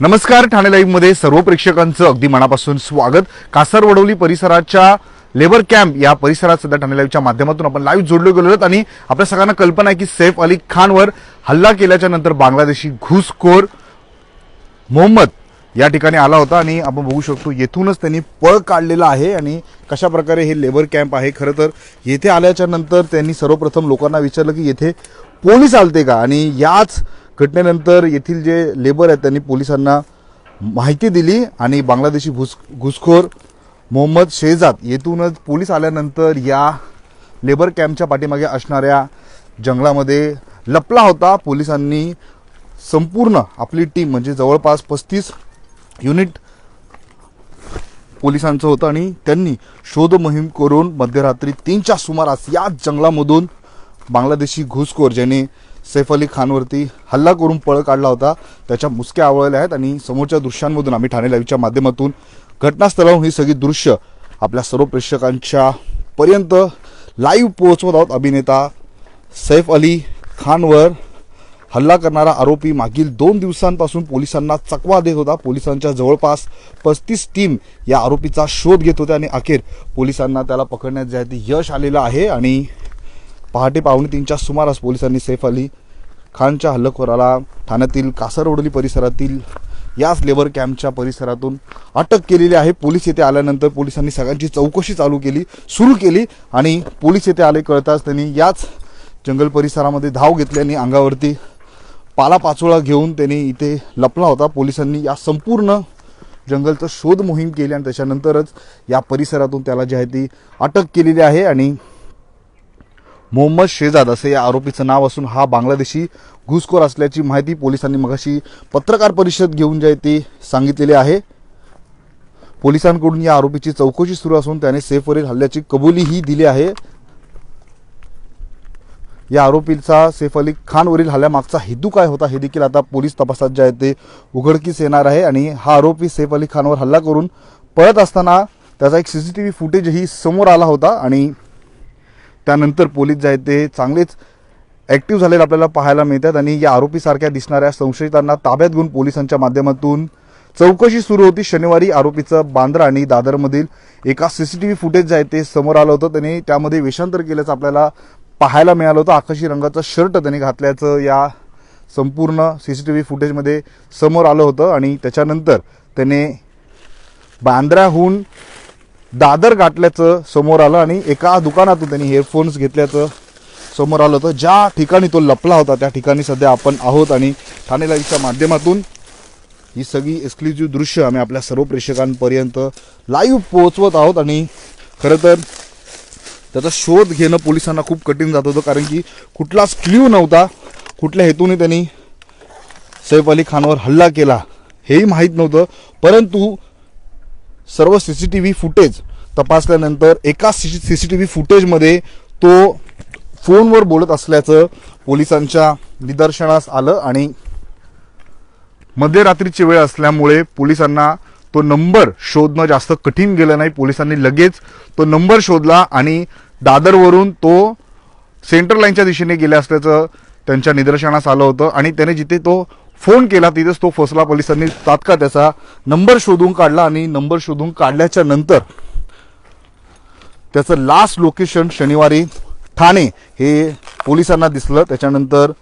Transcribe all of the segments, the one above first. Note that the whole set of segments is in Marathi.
नमस्कार ठाणे लाईव्हमध्ये सर्व प्रेक्षकांचं अगदी मनापासून स्वागत. कासरवडवली परिसराच्या लेबर कॅम्प या परिसरात सध्या ठाणे लाईव्हच्या माध्यमातून आपण लाईव्ह जोडलो गेलो आहोत आणि आपल्या सगळ्यांना कल्पना आहे की सैफ अली खानवर हल्ला केल्याच्यानंतर बांगलादेशी घुसखोर मोहम्मद या ठिकाणी आला होता आणि आपण बघू शकतो येथूनच त्यांनी पळ काढलेला आहे आणि कशा प्रकारे हे लेबर कॅम्प आहे खरं तर येथे आल्याच्यानंतर त्यांनी सर्वप्रथम लोकांना विचारलं की येथे पोलीस आलते का? आणि याच घटनेनंतर येथील जे लेबर आहेत त्यांनी पोलिसांना माहिती दिली आणि बांगलादेशी घुस घुसखोर मोहम्मद शेजाद येथूनच पोलीस आल्यानंतर या लेबर कॅम्पच्या पाठीमागे असणाऱ्या जंगलामध्ये लपला होता. पोलिसांनी संपूर्ण आपली टीम म्हणजे जवळपास पस्तीस युनिट पोलिसांचं होतं आणि त्यांनी शोध मोहीम करून मध्यरात्री तीनच्या सुमारास याच जंगलामधून बांगलादेशी घुसखोर ज्याने सैफ अली खानवरती हल्ला करून पळ काढला होता. त्याच्या मुसक्या आवळल्या आहेत आणि समोरच्या दृश्यांमधून आम्ही ठाणे लाईव्हच्या माध्यमातून घटनास्थळाहून ही सगळी दृश्य आपल्या सर्व प्रेक्षकांच्या पर्यंत लाईव्ह पोहोचवत आहोत. अभिनेता सैफ अली खानवर हल्ला करणारा आरोपी मागील दोन दिवसांपासून पोलिसांना चकवा देत होता. पोलिसांच्या जवळपास पस्तीस टीम या आरोपीचा शोध घेत होत्या आणि अखेर पोलिसांना त्याला पकडण्यात जे आहे ते यश आलेलं आहे. आणि पहाटे पावणे तीनच्या सुमारास पोलिसांनी सैफ अली खानच्या हल्लेखोराला ठाण्यातील कासारवडोली परिसरातील याच लेबर कॅम्पच्या परिसरातून अटक केलेली आहे. पोलीस येथे आल्यानंतर पोलिसांनी सगळ्यांची चौकशी चालू केली सुरू केली आणि पोलीस येथे आले कळताच त्यांनी याच जंगल परिसरामध्ये धाव घेतली आणि अंगावरती पालापाचोळा घेऊन त्यांनी इथे लपला होता. पोलिसांनी या संपूर्ण जंगलचं शोध मोहीम केली आणि त्याच्यानंतरच या परिसरातून त्याला जी आहे ती अटक केलेली आहे आणि मोहम्मद शेजाद असे या आरोपीचं नाव असून हा बांगलादेशी घुसखोर असल्याची माहिती पोलिसांनी मगाशी पत्रकार परिषद घेऊन जे ते सांगितलेले सांगितलेली आहे. पोलिसांकडून या आरोपीची चौकशी सुरू असून त्याने सेफवरील हल्ल्याची कबुलीही दिली आहे. या आरोपीचा सैफ अली खानवरील हल्ल्यामागचा हेतू काय होता हे देखील आता पोलीस तपासात जे आहे ते उघडकीस येणार आहे आणि हा आरोपी सैफ अली खानवर हल्ला करून पळत असताना त्याचा एक सी सी टी व्ही फुटेजही समोर आला होता आणि त्यानंतर पोलीस जे आहेत ते चांगलेच ॲक्टिव्ह झालेले आपल्याला पाहायला मिळतात आणि या आरोपीसारख्या दिसणाऱ्या संशयितांना ताब्यात घेऊन पोलिसांच्या माध्यमातून चौकशी सुरू होती. शनिवारी आरोपीचं बांद्रा आणि दादरमधील एका सीसीटीव्ही फुटेज जे आहे ते समोर आलं होतं. त्यांनी त्यामध्ये वेषांतर केल्याचं आपल्याला पाहायला मिळालं होतं. आकाशी रंगाचं शर्ट त्यांनी घातल्याचं या संपूर्ण सी सी टी व्ही फुटेजमध्ये समोर आलं होतं आणि त्याच्यानंतर त्याने बांद्राहून दादर गाठल्याचं समोर आलं आणि एका दुकानातून त्यांनी हेडफोन्स घेतल्याचं समोर आलं होतं. ज्या ठिकाणी तो लपला होता त्या ठिकाणी सध्या आपण आहोत आणि ठाणे लाईव्हच्या माध्यमातून ही सगळी एक्सक्लुझिव्ह दृश्य आम्ही आपल्या सर्व प्रेक्षकांपर्यंत लाईव्ह पोहोचवत आहोत आणि खरं तर त्याचा शोध घेणं पोलिसांना खूप कठीण जात होतं कारण की कुठलाच क्ल्यू नव्हता. कुठल्या हेतूने त्यांनी सैफ अली खानवर हल्ला केला हेही माहीत नव्हतं. परंतु सर्व C C T V footage तपासल्यानंतर एका C C C T V फुटेजमध्ये तो फोनवर बोलत असल्याचं पोलिसांच्या निदर्शनास आलं आणि मध्यरात्रीची वेळ असल्यामुळे पोलिसांना तो नंबर शोधणं जास्त कठीण गेलं नाही. पोलिसांनी लगेच तो नंबर शोधला आणि दादरवरून तो सेंट्रल लाईनच्या दिशेने गेला असल्याचं त्यांच्या निदर्शनास आलं होतं आणि त्याने जिथे तो फोन केला तिथेच तो फसला पोलिसांनी. तात्काळ त्याचा नंबर शोधून काढला आणि नंबर शोधून काढल्याच्या नंतर त्याचं लास्ट लोकेशन शनिवारी ठाणे हे पोलिसांना दिसलं. त्याच्यानंतर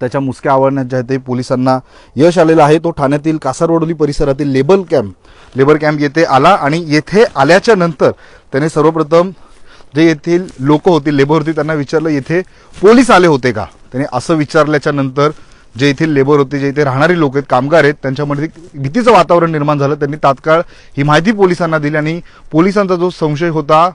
त्याच्या मुसक्या आवडण्यात जे आहे ते पोलिसांना यश आलेलं आहे. तो ठाण्यातील कासारवडोली परिसरातील लेबर कॅम्प लेबर कॅम्प येथे आला आणि येथे आल्याच्यानंतर त्याने सर्वप्रथम जे येथील लोक होते लेबर होते त्यांना विचारलं येथे पोलीस आले होते का? त्याने असं विचारल्याच्या नंतर जे येथील लेबर होते जे इथे राहणारी लोक आहेत कामगार आहेत त्यांच्यामध्ये भीतीचं वातावरण निर्माण झालं. त्यांनी तात्काळ ही माहिती पोलिसांना दिली आणि पोलिसांचा जो संशय होता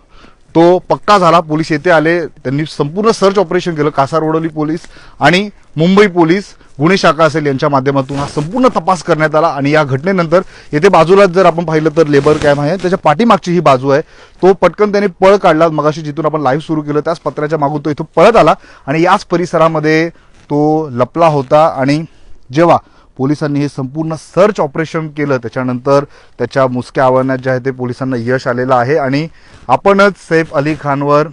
तो पक्का झाला. पोलीस येथे आले त्यांनी संपूर्ण सर्च ऑपरेशन केलं. कासारवडोली पोलीस आणि मुंबई पोलीस गुन्हे शाखा असेल यांच्या माध्यमातून हा संपूर्ण तपास करण्यात आला. आणि या घटनेनंतर येथे बाजूलाच जर आपण पाहिलं तर लेबर कॅम्प आहे. त्याच्या पाठीमागची ही बाजू आहे. तो पटकन त्याने पळ काढला. मगाशी जिथून आपण लाईव्ह सुरू केलं त्याच पत्र्याच्या मागून तो इथं पळत आला. आणि याच परिसरामध्ये तो लपला होता आणि जेव्हा पोलिसांनी हे संपूर्ण सर्च ऑपरेशन केलं त्याच्यानंतर त्याच्या मुसक्या आव्हानात जे आहे ते पोलिसांना यश आलेलं आहे आणि आपणच सैफ अली खानवर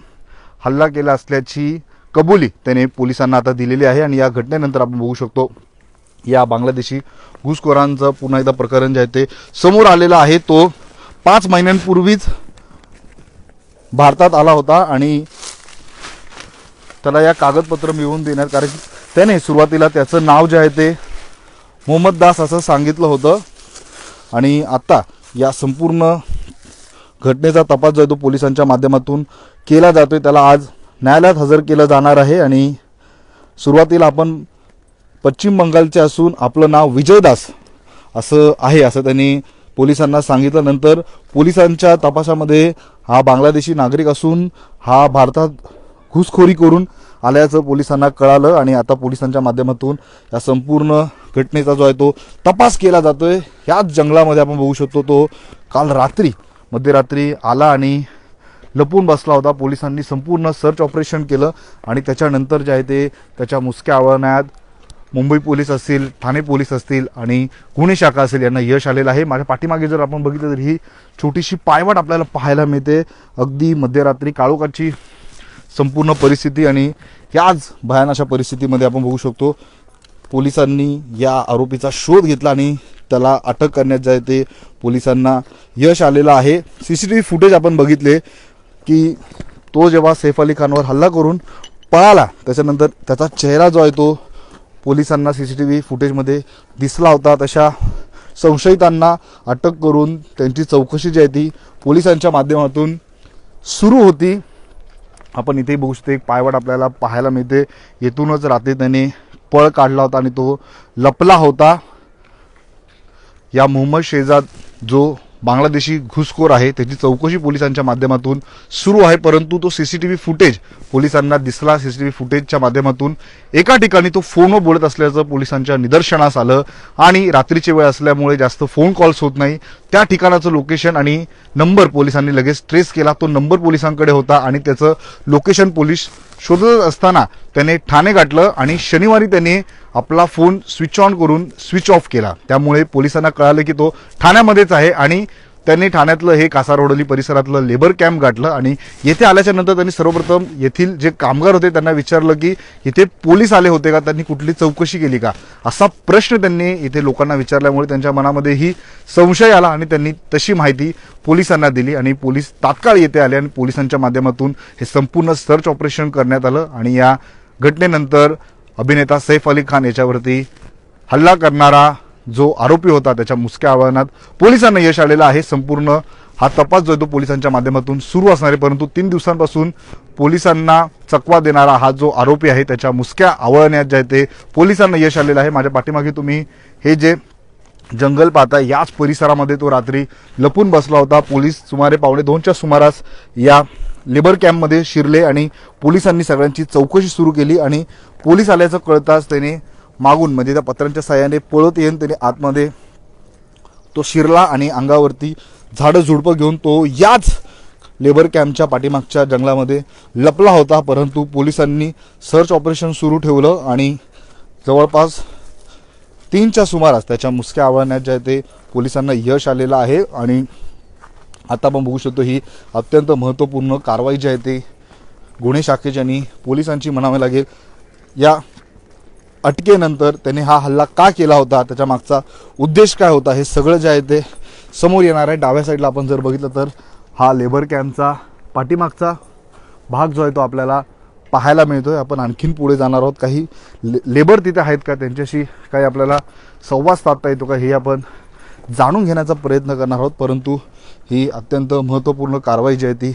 हल्ला केला असल्याची कबुली त्याने पोलिसांना आता दिलेली आहे आणि या घटनेनंतर आपण बघू शकतो या बांगलादेशी घुसखोरांचं पुन्हा एकदा प्रकरण जे आहे ते समोर आलेलं आहे. तो पाच महिन्यांपूर्वीच भारतात आला होता आणि त्याला या कागदपत्र मिळवून देण्यात कारण त्याने सुरुवातीला त्याचं नाव जे आहे ते मोहम्मद दास असं सांगितलं होतं. आणि आता या संपूर्ण घटनेचा तपास जो आहे तो पोलिसांच्या माध्यमातून केला जातोय. त्याला आज न्यायालयात हजर केलं जाणार आहे आणि सुरुवातीला आपण पश्चिम बंगालचे असून आपलं नाव विजयदास असं आहे असं त्यांनी पोलिसांना सांगितलं. नंतर पोलिसांच्या तपासामध्ये हा बांगलादेशी नागरिक असून हा भारतात घुसखोरी करून आल्याचं पोलिसांना कळालं आणि आता पोलिसांच्या माध्यमातून या संपूर्ण घटनेचा जो आहे तो तपास केला जातोय. ह्याच जंगलामध्ये आपण बघू शकतो तो काल रात्री मध्यरात्री आला आणि लपून बसला होता. पोलिसांनी संपूर्ण सर्च ऑपरेशन केलं आणि त्याच्यानंतर जे आहे ते त्याच्या मुसक्या आवळण्यात मुंबई पोलीस असतील ठाणे पोलीस असतील आणि गुन्हे शाखा असेल यांना यश आलेलं आहे. माझ्या पाठीमागे जर आपण बघितलं तर ही छोटीशी पायवाट आपल्याला पाहायला मिळते. अगदी मध्यरात्री काळोखाची संपूर्ण परिस्थिती आणि याच भयान अशा परिस्थितीमध्ये आपण बघू शकतो पोलिसांनी या आरोपीचा शोध घेतला आणि त्याला अटक करण्यात जे ते पोलिसांना यश आलेलं आहे. C C T V footage आपण बघितले की तो जेव्हा सैफ अली खानवर हल्ला करून पळाला त्याच्यानंतर त्याचा चेहरा जो आहे तो पोलिसांना सी सी टी व्ही फुटेजमध्ये दिसला होता. तशा संशयितांना अटक करून त्यांची चौकशी जी आहे ती पोलिसांच्या माध्यमातून सुरू होती. आपण इथे बघू शकतो एक पायवाट आपल्याला पाहायला मिळते. येथूनच रात्री त्याने पळ काढला होता आणि तो लपला होता. या मोहम्मद शेजाद जो बांगलादेशी घुसखोर आहे त्याची चौकशी पोलिसांच्या माध्यमातून सुरू आहे परंतु तो सीसीटीव्ही फुटेज पोलिसांना दिसला. सीसीटीव्ही फुटेजच्या माध्यमातून एका ठिकाणी तो फोनवर बोलत असल्याचं पोलिसांच्या निदर्शनास आलं आणि रात्रीची वेळ असल्यामुळे जास्त फोन कॉल्स होत नाही. त्या ठिकाणाचं लोकेशन आणि नंबर पोलिसांनी लगेच ट्रेस केला. तो नंबर पोलिसांकडे होता आणि त्याचं लोकेशन पोलीस शोधत असताना त्याने ठाणे गाठलं आणि शनिवारी त्याने आपला फोन स्विच ऑन करून स्विच ऑफ केला. त्यामुळे पोलिसांना कळालं की तो ठाण्यामध्येच आहे आणि त्यांनी ठाण्यातलं हे कासारवडोली परिसरातलं लेबर कॅम्प गाठलं आणि येथे आल्याच्यानंतर त्यांनी सर्वप्रथम येथील जे कामगार होते त्यांना विचारलं की इथे पोलीस आले होते का? त्यांनी कुठली चौकशी केली का? असा प्रश्न त्यांनी इथे लोकांना विचारल्यामुळे त्यांच्या मनामध्ये ही संशय आला आणि त्यांनी तशी माहिती पोलिसांना दिली आणि पोलीस तात्काळ येथे आले आणि पोलिसांच्या माध्यमातून हे संपूर्ण सर्च ऑपरेशन करण्यात आलं आणि या घटनेनंतर अभिनेता सैफ अली खान याच्यावरती हल्ला करणारा जो आरोपी होता त्याच्या मुसक्या आव्हानात पोलिसांना यश आलेलं आहे. संपूर्ण हा तपास जो आहे तो पोलिसांच्या माध्यमातून सुरू असणार आहे. परंतु तीन दिवसांपासून पोलिसांना चकवा देणारा हा जो आरोपी आहे त्याच्या मुसक्या आवळण्यात जे आहे ते पोलिसांना यश आलेलं आहे. माझ्या पाठीमागे तुम्ही हे जे जंगल पाहता याच परिसरामध्ये तो रात्री लपून बसला होता. पोलीस सुमारे पावणे दोनच्या सुमारास या लेबर कॅम्पमध्ये शिरले आणि पोलिसांनी सगळ्यांची चौकशी सुरू केली आणि पोलीस आल्याचं कळताच त्याने मागून म्हणजे त्या पत्रांच्या साह्याने पळत येऊन त्याने आतमध्ये तो शिरला आणि अंगावरती झाडं झुडपं घेऊन तो याच लेबर कॅम्पच्या पाठीमागच्या जंगलामध्ये लपला होता. परंतु पोलिसांनी सर्च ऑपरेशन सुरू ठेवलं आणि जवळपास तीनच्या सुमारास त्याच्या मुसक्या आव्हानात जे आहे ते पोलिसांना यश आलेलं आहे आणि आता आपण बघू शकतो ही अत्यंत महत्त्वपूर्ण कारवाई जी आहे ते गुन्हे शाखेची आणि पोलिसांची म्हणावी लागेल. या अटकेनंतर त्याने हा हल्ला का केला होता त्याच्या मागचा उद्देश काय होता हे सगळं जे आहे ते समोर येणार आहे. डाव्या साईडला आपण जर बघितलं तर हा लेबर कॅम्पचा पाठीमागचा भाग जो आहे तो आपल्याला पाहायला मिळतो आहे आपण आणखीन पुढे जाणार आहोत. काही ले लेबर तिथे आहेत का? त्यांच्याशी काही आपल्याला संवाद साधता येतो का? हे आपण जाणून घेण्याचा प्रयत्न करणार आहोत. परंतु ही अत्यंत महत्त्वपूर्ण कारवाई जी आहे ती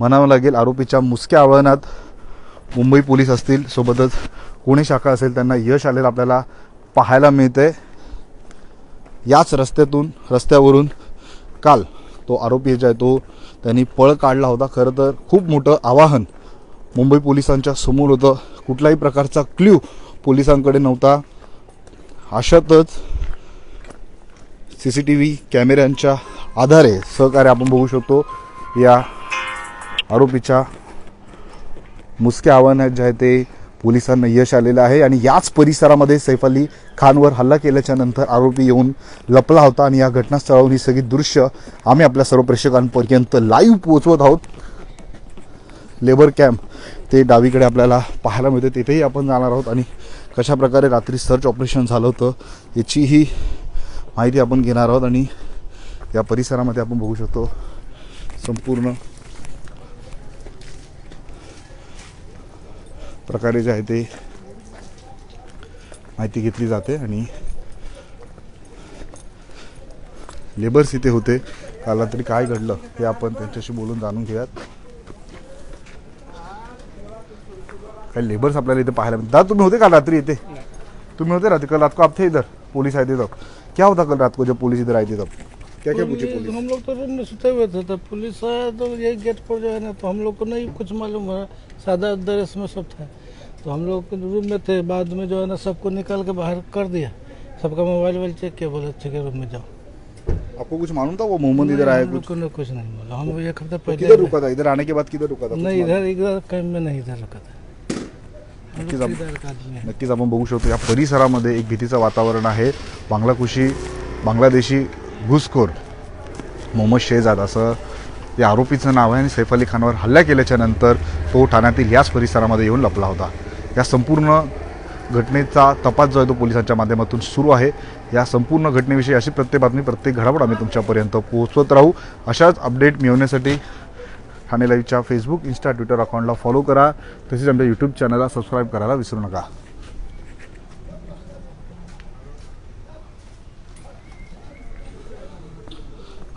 म्हणावं लागेल. आरोपीच्या मुसक्या आवळण्यात मुंबई पोलीस असतील. सोबतच पुणे शाखा असेल त्यांना यश आलेलं आपल्याला पाहायला मिळते याच रस्त्यातून रस्त्यावरून काल तो आरोपी जो आहे तो त्यांनी पळ काढला होता. खरं तर खूप मोठं आवाहन मुंबई पोलिसांच्या समोर होतं. कुठलाही प्रकारचा क्ल्यू पोलिसांकडे नव्हता. अशातच सी सी टी व्ही कॅमेऱ्यांच्या आधारे सहकार्य आपण बघू शकतो. या आरोपीच्या मुसक्या आव्हानात जे आहे ते पोलिसांना यश आलेलं आहे आणि याच परिसरामध्ये सैफ अली खानवर हल्ला केल्याच्यानंतर आरोपी येऊन लपला होता आणि या घटनास्थळावरून ही सगळी दृश्य आम्ही आपल्या सर्व प्रेक्षकांपर्यंत लाईव्ह पोहोचवत आहोत. लेबर कॅम्प ते डावीकडे आपल्याला पाहायला मिळते तिथेही आपण जाणार आहोत आणि कशा प्रकारे रात्री सर्च ऑपरेशन झालं होतं याचीही माहिती आपण घेणार आहोत आणि या परिसरामध्ये आपण बघू शकतो संपूर्ण प्रकारे जे आहे ते माहिती घेतली जाते आणि लेबर्स इथे होते. काल रात्री काय घडलं हे आपण त्यांच्याशी बोलून जाणून घेऊयात. काही लेबर्स आपल्याला इथे पाहायला मिळतात. दादा तुम्ही होते काल रात्री इथे? तुम्ही होते रात्री? कल रात को आप थे इधर पुलिस आए थे तब क्या होता कल रात को जब पुलिस इधर आई थी तब? क्या क्या पूछे पुलिस- हम लोग तो रूम में सुते हुए थे तो पुलिस आया तो यही गेट पर जो है ना तो हम लोग को नहीं कुछ मालूम हुआ। सादा ड्रेस में सब था। तो हम लोग रूम में थे बाद में जो है ना सबको निकाल के बाहर कर दिया। सबका मोबाइल वोबाइल चेक किया बोले ठीक है रूम में जाओ। आपको कुछ मालूम था वो मोहम्मद इधर आया कुछ? नहीं- कुछ नहीं बोला। हम एक हफ्ते पहले किधर रुका था? इधर आने के बाद किधर रुका था नहीं? इधर इधर कैम्प में नहीं इधर रुका था। नक्कीच लोग आप- इधर का आदमी है। नक्कीच आपण बघू शकतो या परिसरामध्ये एक भीतीचं वातावरण आहे. बांगलाकुशी बांगलादेशी घुसखोर. मोहम्मद शेजाद असं या आरोपीचं नाव आहे आणि सैफ अली खानवर हल्ला केल्याच्यानंतर तो ठाण्यातील याच परिसरामध्ये येऊन लपला होता. या संपूर्ण घटनेचा तपास जो आहे तो पोलिसांच्या माध्यमातून सुरू आहे. या संपूर्ण घटनेविषयी अशी प्रत्येक बातमी प्रत्येक घडामोड आम्ही तुमच्यापर्यंत पोहोचवत राहू. अशाच अपडेट मिळवण्यासाठी ठाणे लाईव्हच्या फेसबुक इन्स्टा ट्विटर अकाउंटला फॉलो करा. तसेच आमच्या यूट्यूब चॅनलला सबस्क्राईब करायला विसरू नका.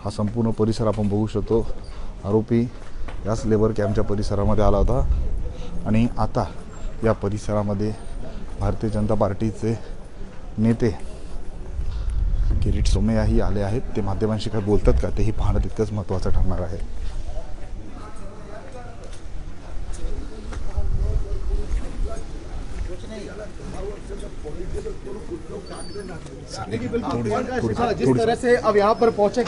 हा संपूर्ण परिसर आपण बघू शकतो. आरोपी याच लेबर कॅम्पच्या परिसरामध्ये आला होता. आणि आता या परिसरामध्ये भारतीय जनता पार्टीचे नेते किरीट सोमय्याही आले आहेत. ते माध्यमांशी काय बोलतात का तेही पाहणं तितकंच महत्त्वाचं ठरणार आहे. जिस तरह से अब यहाँ पर पहुंचे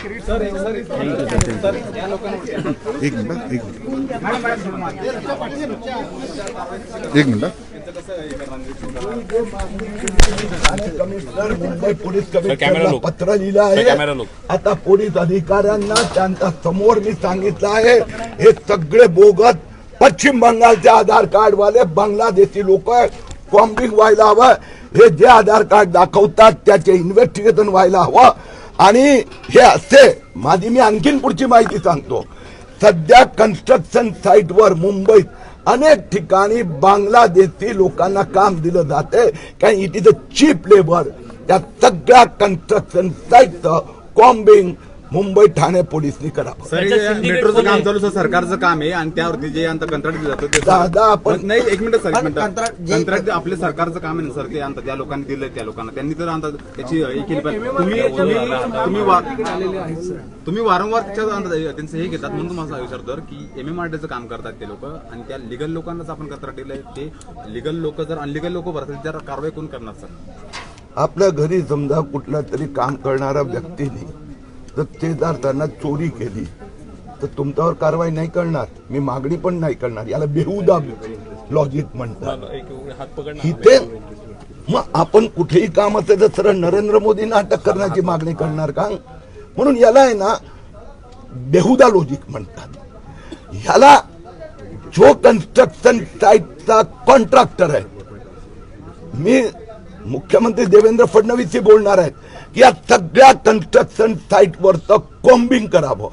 एक मिनिट एक मिनिट एक मिनिट कमिशनर मुंबई पोलीस कमिशनरला पत्र लिहिलं आहे आता पोलीस अधिकाऱ्यांना त्यांच्यासमोर मी सांगितलं आहे हे सगळे बोगत पश्चिम बंगालचे आधार कार्ड वाले बांगलादेशी लोक कॉम्बिंग व्हायला हवं. हे जे आधार कार्ड दाखवतात त्याचे इन्व्हेस्टिगेशन व्हायला हवं. आणि हे असे माझी मी आणखीन पुढची माहिती सांगतो. सध्या कन्स्ट्रक्शन साईटवर मुंबईत अनेक ठिकाणी बांगलादेशी लोकांना काम दिलं जाते. कारण it is a cheap labour त्या सगळ्या कन्स्ट्रक्शन साईटचं कॉम्बिंग मुंबई ठाणे पोलिसनी करावं सर हे मेट्रोचं काम चालू सर सरकारचं काम आहे आणि त्यावरती जे आता कंत्राट दिलं जातं ते दादा आपण नाही एक मिनिट सर एक मिनिट कंत्राट जे- कंत्राट आपले सरकारचं काम आहे ना सर ते आणतात त्या लोकांनी दिलं त्या लोकांना त्यांनी तर आणतात त्याची हे केली पाहिजे तुम्ही तुम्ही तुम्ही वा- तुम्ही वारंवार त्याच्यात आणतात त्यांचं हे घेतात म्हणून तुम्हाला विचारतो की एम एम आर काम करतात ते लोक आणि त्या लिगल लोकांनाच आपण कंत्राट दिलंय ते लिगल लोक जर अनलिगल लोक भरतील त्यावर कारवाई कोण करणार सर आपल्या घरी समजा कुठला तरी काम करणारा व्यक्तीने जर ते जर त्यांना चोरी केली. तर तुमच्यावर कारवाई नाही करणार. मी मागणी पण नाही करणार. याला बेहुदा लॉजिक म्हणतात. इथे मग आपण कुठेही काम असेल तर सरळ नरेंद्र मोदींना अटक करण्याची मागणी करणार का? म्हणून याला आहे ना बेहुदा लॉजिक म्हणतात. ह्याला जो कन्स्ट्रक्शन साईटचा कॉन्ट्रॅक्टर आहे मी मुख्यमंत्री देवेंद्र फडणवीस बोलणार आहेत या सगळ्या कन्स्ट्रक्शन साईटवरचं कॉम्बिंग करावं.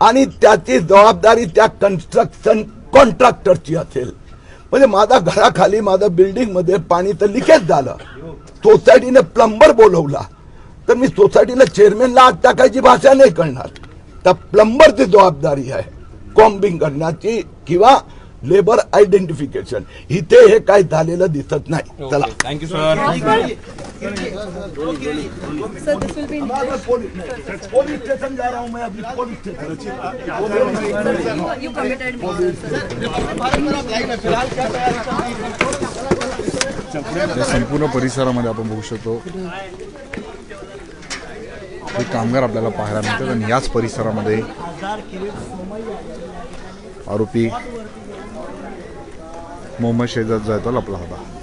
आणि त्याची जबाबदारी त्या कन्स्ट्रक्शन कॉन्ट्रॅक्टरची असेल. म्हणजे माझ्या घराखाली माझ्या बिल्डिंगमध्ये पाणी तर लिकेज झालं. सोसायटीने प्लंबर बोलवला. तर मी सोसायटीला चेअरमॅनला आत टाकायची भाषा नाही करणार. त्या प्लंबरची जबाबदारी आहे. कॉम्बिंग करण्याची किंवा लेबर आयडेंटिफिकेशन. इथे हे काय झालेलं दिसत नाही. चला. थँक्यू पोलीस स्टेशन जा रहा हूं मैं अभी पोलीस स्टेशन संपूर्ण परिसरामध्ये आपण बघू शकतो. हे कामगार आपल्याला पाहायला मिळतात आणि याच परिसरामध्ये आरोपी मोहम्मद शेजाद जो आहे लपला होता.